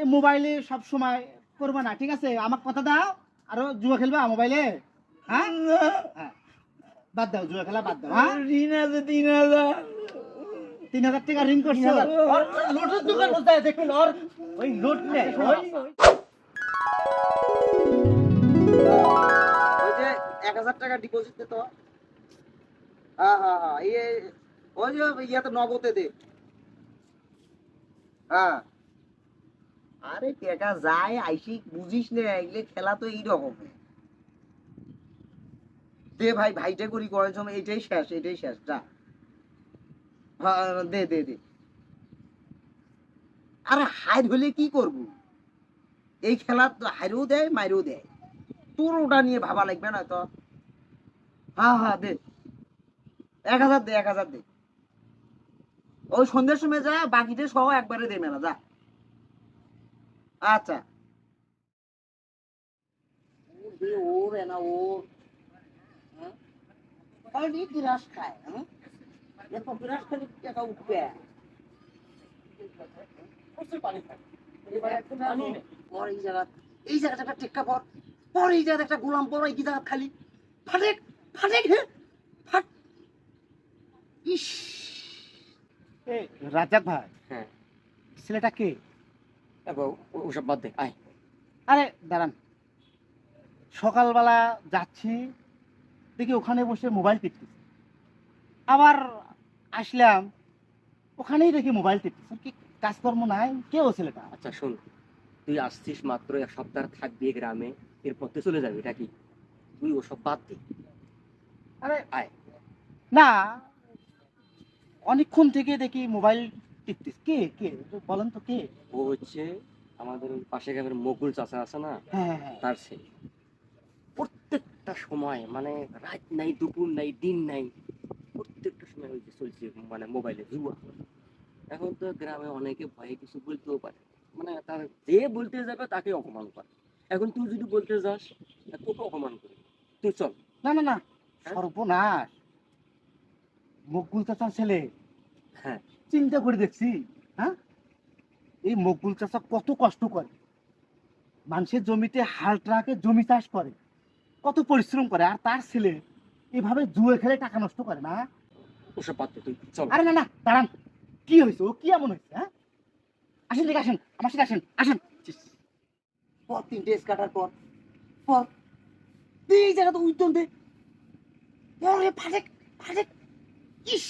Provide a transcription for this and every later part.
এই মোবাইলে সব সময় করবে না ঠিক আছে? আমার কথা দাও। আরও জুয়া খেলবা মোবাইলে? হ্যাঁ? হ্যাঁ। বাদ দাও জুয়া খেলা বাদ দাও হ্যাঁ? ঋণ আছে তিন হাজার। তিন হাজার টাকা ঋণ করছ? লোটের দোকান কোথায়? দেখুন ওর ওই লোট নেই ওই। ওই যে এক হাজার টাকা ডিপোজিট দে তো। হ্যাঁ হ্যাঁ হ্যাঁ ইয়ে ওই যে ইয়াতে নগদে দে। হ্যাঁ। আরে টাকা যায়, আইসি বুঝিস না, এগুলো খেলা তো এইরকম। দে ভাই, ভাইটা করি করার জন্য, এটাই শেষ এটাই শেষ, যা। হ্যাঁ দে দে দে। আরে হাইর হলে কি করব? এই খেলা তো হাইরেও দেয়, মাইরেও দেয়। তোর ওটা নিয়ে ভাবা লাগবে না তো? হ্যাঁ হ্যাঁ দে। এক হাজার দে, এক হাজার দে। ওই সন্ধ্যের সময় যা, বাকিটা সহ একবারে দে মেলা যা। আচ্ছা। ওর না ওর খালি বিরাস খায় হ্যাঁ এত বিরাস খালি টাকা উঠবে। এই জায়গা এই জায়গাটা একটা টেক্কা পর। পর এই জায়গাটা একটা গোলাম পর এই জায়গা খালি। ফাটেক ফাটেক হে। ফাট। ইস। এই, ভাই। হ্যাঁ। ছেলেটা কে? ওসব বাদ দে আয়। আরে দাঁড়ান। সকালবেলা যাচ্ছি দেখি ওখানে বসে মোবাইল টিপতেছে। আবার আসলাম ওখানেই দেখি মোবাইল টিপতেছে। কি কাজকর্ম নাই? কে ও ছেলেটা? আচ্ছা শোন তুই আসছিস মাত্র এক সপ্তাহ থাকবি গ্রামে এরপর তুই চলে যাবি এটা কি? তুই ওসব বাদ দে। আরে আয়। না অনেকক্ষণ থেকে দেখি মোবাইল টিপতেছে কে কে? বলেন তো কে? ও হচ্ছে আমাদের ওই পাশে গ্রামের মকুল চাচা আছে না? হ্যাঁ হ্যাঁ হ্যাঁ। তার ছেলে। প্রত্যেকটা সময় মানে রাত নাই দুপুর নাই দিন নাই প্রত্যেকটা সময় ওই যে চলছে মানে মোবাইলে জুয়া। এখন তো গ্রামে অনেকে ভয়ে কিছু বলতেও পারে মানে তার যে বলতে যাবে তাকে অপমান করে। এখন তুই যদি বলতে যাস তোকে অপমান করবে তুই চল। না না না? সর্বনাশ। মকবুল চাচার ছেলে। হ্যাঁ। চিন্তা করে দেখছি হ্যাঁ? এই মকবুল চাচা কত কষ্ট করে। মানুষের জমিতে হাল ট্রাকে জমি চাষ করে কত পরিশ্রম করে আর তার ছেলে এভাবে জুয়ে খেলে টাকা নষ্ট করে না? ওসব বাদ তুই চল। আরে না না দাঁড়ান। কি হয়েছে? ও কি এমন হয়েছে হ্যাঁ? আসেন দেখে আসেন আমার সাথে আসেন আসেন। পর তিনটে কাটার পর পর দে এই জায়গাটা উত্তম দে। পরে ফাটেক ফাটেক। ইস!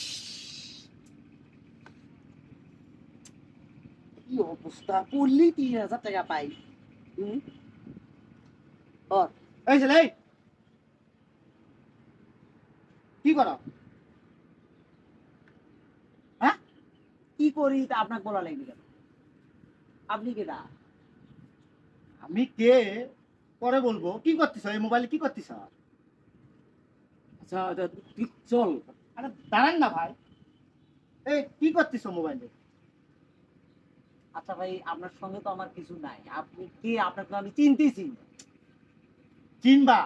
কি অবস্থা পড়লেই তিন হাজার টাকা পাই হুম পর এই ছেলে কি করো কি করি তা আপনাকে বলা লাগবে কেন আপনি কে দা আমি কে পরে বলব কি করতেছ এই মোবাইলে কি করতেছ আচ্ছা তুই চল আরে দাঁড়ান না ভাই এই কি করতেছ মোবাইলে আচ্ছা ভাই আপনার সঙ্গে তো আমার কিছু নাই। আপনি কে আপনাকে আমি চিনতেছি চিনবা?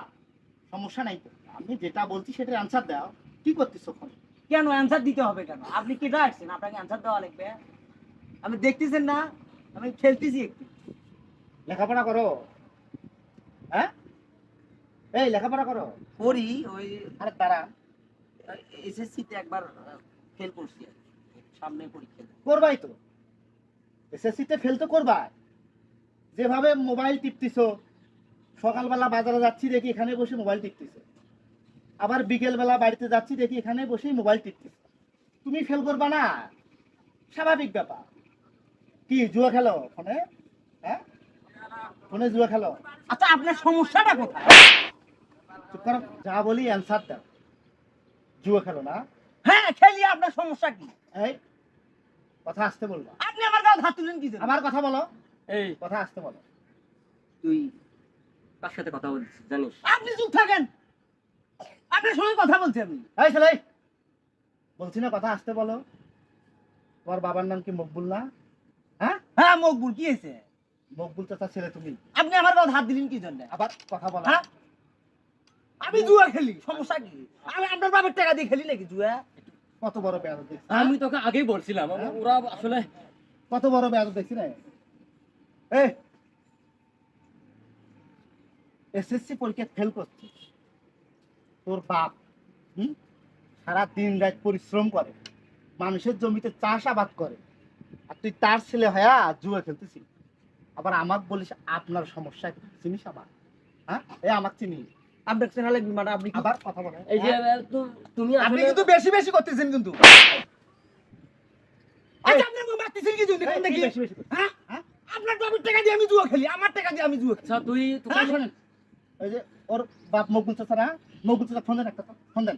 সমস্যা নাই তো। আমি যেটা বলছি সেটা অ্যান্সার দাও। কি করতেছ ওখানে কেন অ্যান্সার দিতে হবে কেন? আপনি কে আসছেন? আপনাকে অ্যান্সার দেওয়া লাগবে। আমি দেখতেছেন না আমি খেলতেছি একটু। লেখাপড়া করো। হ্যাঁ? এই লেখাপড়া করো। করি ওই আরে দাঁড়া। এসএসসি তে একবার ফেল করছি সামনে পরীক্ষা। করবাই তো। এসএসসিতে ফেল তো করবাই। যেভাবে মোবাইল টিপতেছ সকালবেলা বাজারে যাচ্ছি দেখি এখানে বসে মোবাইল টিপতেছ। আবার বিকেলবেলা বাড়িতে যাচ্ছি দেখি এখানে বসেই মোবাইল টিপতেছ। তুমি ফেল করবা না? স্বাভাবিক ব্যাপার। কি জুয়া খেলো ফোনে? হ্যাঁ? ফোনে জুয়া খেলো? আচ্ছা আপনার সমস্যাটা কোথায়? চুপ করো যা বলি অ্যান্সার দাও। জুয়া খেলো না? হ্যাঁ খেলি আপনার সমস্যা কি? এই কথা আসতে বলবা। আপনি আমার গায়ে হাত তুলেন কি জন্য? আমার কথা বলো। এই। কথা আসতে বলো। তুই কার সাথে কথা বলছিস জানিস? আপনি চুপ থাকেন। আপনার সঙ্গে কথা বলছি আমি। এই ছেলে বলছি না কথা আসতে বলো। তোমার বাবার নাম কি মকবুল না? হ্যাঁ? হ্যাঁ মকবুল কি হয়েছে? মকবুল চাচা ছেলে তুমি। আপনি আমার গায়ে হাত দিলেন কি জন্য? আবার কথা বলো। হ্যাঁ? আমি জুয়া খেলি সমস্যা কি? আমি আপনার বাবার টাকা দিয়ে খেলি নাকি জুয়া? কত বড় বেয়াদ দেখছি আমি তোকে আগেই বলছিলাম ওরা আসলে কত বড় বেয়াদ দেখছি না এই এসএসসি পরীক্ষা ফেল করছিস তোর বাপ হুম? সারা দিন রাত পরিশ্রম করে মানুষের জমিতে চাষাবাদ করে আর তুই তার ছেলে হয়া জুয়া খেলতেছিস। আবার আমাকে বলিস আপনার সমস্যা? চিনিস আবার হ্যাঁ? এ আমাকে চিনি আপনার চ্যানেলে মানে আপনি আবার কথা বলে এই যে হ্যাঁ? তুমি আপনি কিন্তু বেশি বেশি করতেছেন কিন্তু। আচ্ছা আপনি আমাকে মারতেছেন কি জন্য? এই, দেখি বেশি বেশি হ্যাঁ? হ্যাঁ? আপনার বাবার টাকা দিয়ে আমি জুয়া খেলি আমার টাকা দিয়ে আমি জুয়া খেলি। আচ্ছা তুই তুই হ্যাঁ, শোনেন। ওই যে ওর বাপ মকুল চাচা না? মকুল চাচা ফোন দেন একটা ফোন দেন।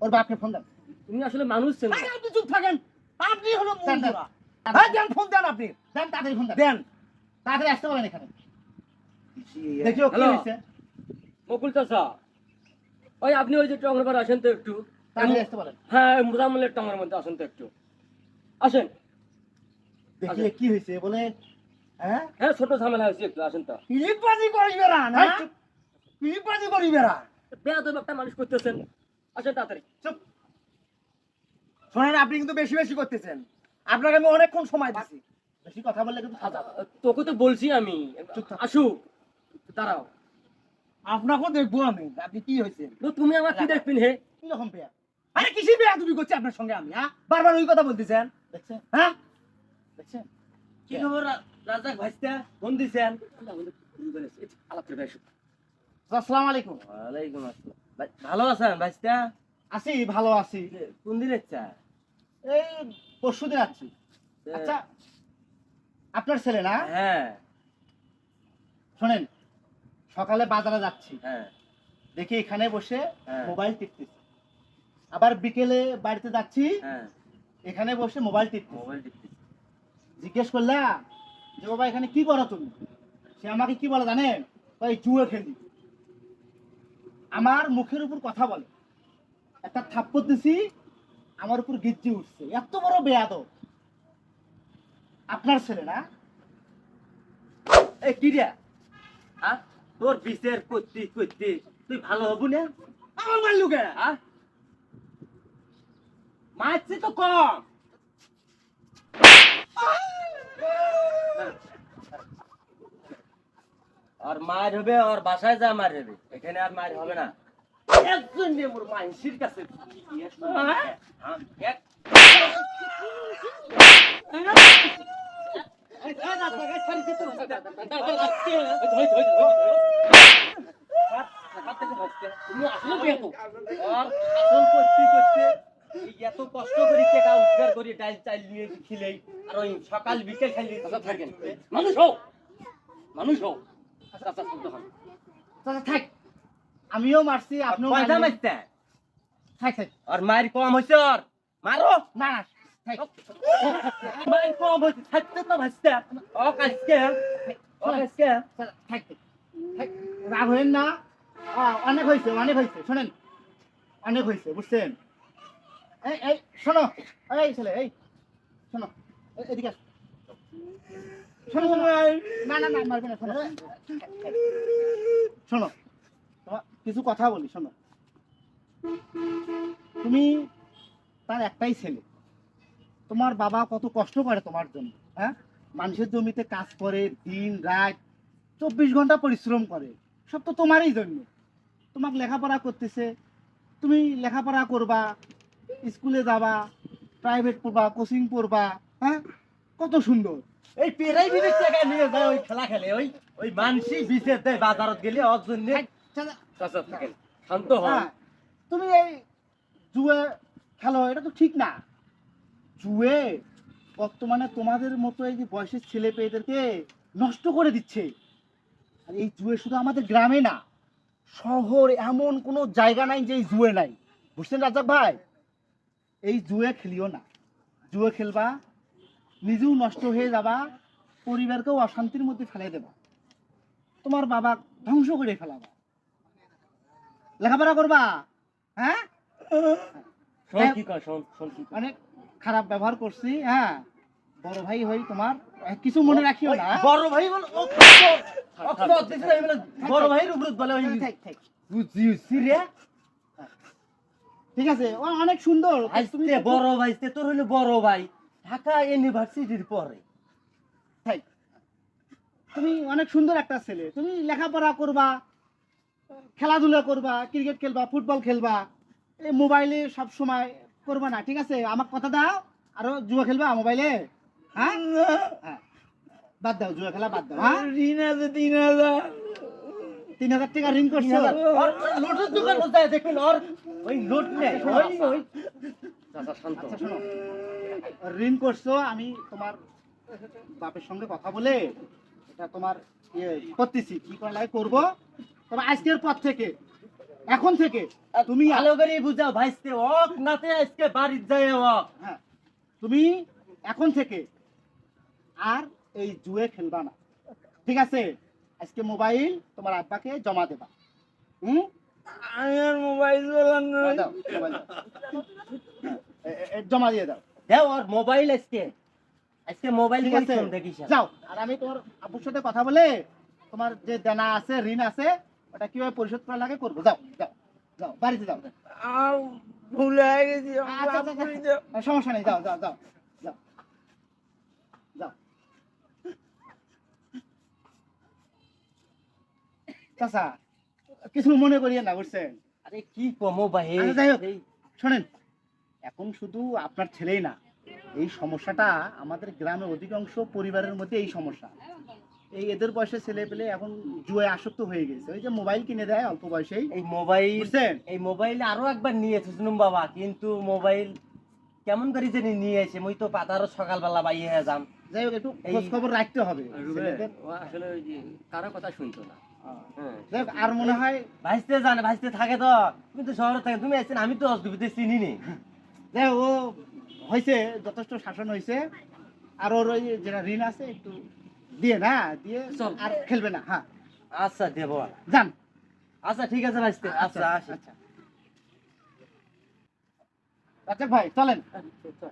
ওর বাপকে ফোন দেন। তুমি আসলে মানুষ চেনো আরে আপনি চুপ থাকেন। আপনি হলো দেন। মূল হ্যাঁ দেন ফোন দেন আপনি। দেন তাড়াতাড়ি ফোন দেন। দেন। তাড়াতাড়ি আসতে বলেন এখানে। দেখিও কি হয়েছে। বকুল চাচা ওই আপনি ওই যে আসেন তো একটু। হ্যাঁ টঙ্গের মধ্যে আসেন তো একটু। আসেন। কি হয়েছে বলে হ্যাঁ? হ্যাঁ ছোট ঝামেলা হয়েছে একটু আসেন তো। পিলিপাজি করিবে না। পিলিপাজি করিবে না বেয়াদ একটা মানুষ করতেছেন। আসেন তাড়াতাড়ি। চুপ। শোনেন আপনি কিন্তু বেশি বেশি করতেছেন। আপনাকে আমি অনেকক্ষণ সময় দিচ্ছি বেশি কথা বললে কিন্তু তোকে তো বলছি আমি। আসুক। দাঁড়াও। আপনাকেও দেখব আমি। আপনি কি হয়েছে? তুমি আমার কি দেখবেন হে? কি রকম পেয়া? আরে কিসের বিয়া তুমি করছি আপনার সঙ্গে আমি হ্যাঁ? বারবার ওই কথা বলতেছেন। দেখছেন? হ্যাঁ? দেখছেন? কি খবর? রাজাক ভাইস্তা ফোন দিছেন? আলাপ করে আসুক আসসালামু আলাইকুম। ওয়ালাইকুম আসসালাম। ভাই- ভালো আছেন ভাইস্তা? আছি ভালো আছি। কোন দিন ইচ্ছা এই পরশু দিন আছি আচ্ছা আপনার ছেলে না? হ্যাঁ। শোনেন সকালে বাজারে যাচ্ছি। হ্যাঁ। দেখি এখানে বসে হ্যাঁ। মোবাইল টিপতেছি। আবার বিকেলে বাড়িতে যাচ্ছি হ্যাঁ। এখানে বসে মোবাইল টিপতেছি। জিজ্ঞেস করলাম যে বাবা এখানে কি করো তুমি? সে আমাকে কি বলে জানেন? ওই জুয়ে খেলি। আমার মুখের উপর কথা বলে। একটা থাপ্পড় দিছি আমার উপর গিজ্জি উঠছে। এত বড় বেয়াদ আপনার ছেলে না? এই কি রে হ্যাঁ? তোর বিচার করতে করতে তুই ভালো হবু না? আমার মারলু কে হ্যাঁ মারছি তো কম। আর মার হবে আর বাসায় যা মার হবে। এখানে আর মার হবে না। একজন নিয়ে মোর মানসির কাছে শুনব? হ্যাঁ, এক- তুমি আসলে বেয়াদব। আর শাসন করতে করতে এই এত কষ্ট করে টাকা উদ্ধার করে ডাইল চাইল নিয়ে খিলেই আর ওই সকাল বিকেল থাকেন মানুষ হোক মানুষ হোক থাক আমিও মারছি আপনিও থাক। থাক আর মার কম হয়েছে আর মারো। না না। রাগ হইন না আহ, অনেক হয়েছে অনেক হয়েছে শোনেন অনেক হয়েছে বুঝছেন এই এই শোনো এই ছেলে এই শোনো এদিকে। শোনো শোনো না না না মারবে না শোনো শোনো কিছু কথা বলি শোনো তুমি তার একটাই ছেলে তোমার বাবা কত কষ্ট করে তোমার জন্য হ্যাঁ? মানুষের জমিতে কাজ করে দিন রাত চব্বিশ ঘণ্টা পরিশ্রম করে। সব তো তোমারই জন্য। তোমাকে লেখাপড়া করতেছে। তুমি লেখাপড়া করবা স্কুলে যাবা প্রাইভেট পড়বা কোচিং পড়বা হ্যাঁ? কত সুন্দর। এই পেরাই বিবেক টাকা নিয়ে যায় ওই খেলা খেলে ওই ওই মানসি বিচে দেয় বাজারত গেলে ওর জন্য থাকেন শান্ত হ্যাঁ, তুমি এই জুয়ে খেলো এটা তো ঠিক না। জুয়ে বর্তমানে তোমাদের মতো এই যে বয়সের ছেলে পেয়েদেরকে নষ্ট করে দিচ্ছে। আর এই জুয়ে শুধু আমাদের গ্রামে না শহর এমন কোনো জায়গা নাই যে এই জুয়ে নাই। বুঝছেন রাজাক ভাই? এই জুয়ে খেলিও না। জুয়ে খেলবা নিজেও নষ্ট হয়ে যাবা পরিবারকেও অশান্তির মধ্যে ফেলে দেবা। তোমার বাবা ধ্বংস করে ফেলাবা। লেখাপড়া করবা হ্যাঁ? শোন খারাপ ব্যবহার করছি হ্যাঁ। বড় ভাই হই তোমার কিছু মনে রাখিও না। হ্যাঁ? বড় ভাই বল বড় ভাইয়ের উপর বলে ওই থাক, থাক। বুঝি সিরে ঠিক আছে ও অনেক সুন্দর। তুমি বড় ভাইতে তোর হলো বড় ভাই। ঢাকা ইউনিভার্সিটির পরে। তুমি অনেক সুন্দর একটা ছেলে। তুমি লেখাপড়া করবা খেলাধুলা করবা ক্রিকেট খেলবা ফুটবল খেলবা। এই মোবাইলে সব সময় করবা না ঠিক আছে? আমার কথা দাও আরও জুয়া খেলবা মোবাইলে হ্যাঁ? হ্যাঁ। বাদ দাও জুয়া খেলা বাদ দাও হ্যাঁ? ঋণ আছে তিন হাজার। তিন হাজার টাকা ঋণ করছ? লোটের দোকান কোথায়? দেখুন ওর ওই লোট নেই। ওই ওই। শান্ত শোনো। ঋণ করছ আমি তোমার বাপের সঙ্গে কথা বলে এটা তোমার ইয়ে করতেছি কি করা লাগে করব? তবে আজকের পর থেকে এখন থেকে তুমি ভালো করে বুঝাও ভাইস্তে ওক নাতে আজকে বাড়ির যায় ওক হ্যাঁ তুমি এখন থেকে আর এই জুয়ে খেলবা না। ঠিক আছে? আজকে মোবাইল তোমার আব্বাকে জমা দেবা। হুম? আমি আর মোবাইল। হ্যাঁ, জমা দিয়ে দাও। দেও ওর মোবাইল আজকে। আজকে মোবাইল ঠিক আছে? যাও। আর আমি তোমার আব্বুর সাথে কথা বলে তোমার যে দেনা আছে ঋণ আছে ওটা কীভাবে পরিশোধ করা লাগে করব? যাও যাও যাও বাড়িতে যাও ভুল হয়ে গেছি আচ্ছা, আচ্ছা, আচ্ছা। সমস্যা নেই যাও যাও যাও যাও। যাও। চাচা কিছু মনে করিয়ে না বুঝছেন? আরে কি কমো ভাই আচ্ছা, যাই হোক। শোনেন এখন শুধু আপনার ছেলেই না এই সমস্যাটা আমাদের গ্রামের অধিকাংশ পরিবারের মধ্যে এই সমস্যা। এই এদের বয়সে ছেলে পেলে এখন জুয়ে আসক্ত হয়ে গেছে। ওই যে মোবাইল কিনে দেয় অল্প বয়সেই। এই মোবাইল এই মোবাইল আরও একবার নিয়েছে শুনুন বাবা কিন্তু মোবাইল কেমন করে জানি নিয়ে এসে মুই তো পাতারও সকালবেলা যাম। যাই হোক একটু খোঁজ খবর রাখতে হবে আসলে ওই যে কারও কথা শুনতো না। হ্যাঁ। আর মনে হয় ভাইস্তে জানে ভাইস্তে থাকে তো। তুমি তো শহরে থাকে তুমি আমি তো অসুবিধে চিনি নি যাই ও হয়েছে যথেষ্ট শাসন হয়েছে। আর ওর ওই যেটা ঋণ আছে একটু দিয়ে না দিয়ে চল। আর খেলবে না হ্যাঁ। আচ্ছা দেবো যান। আচ্ছা ঠিক আছে আসতে আচ্ছা আচ্ছা আচ্ছা। ভাই চলেন। আচ্ছা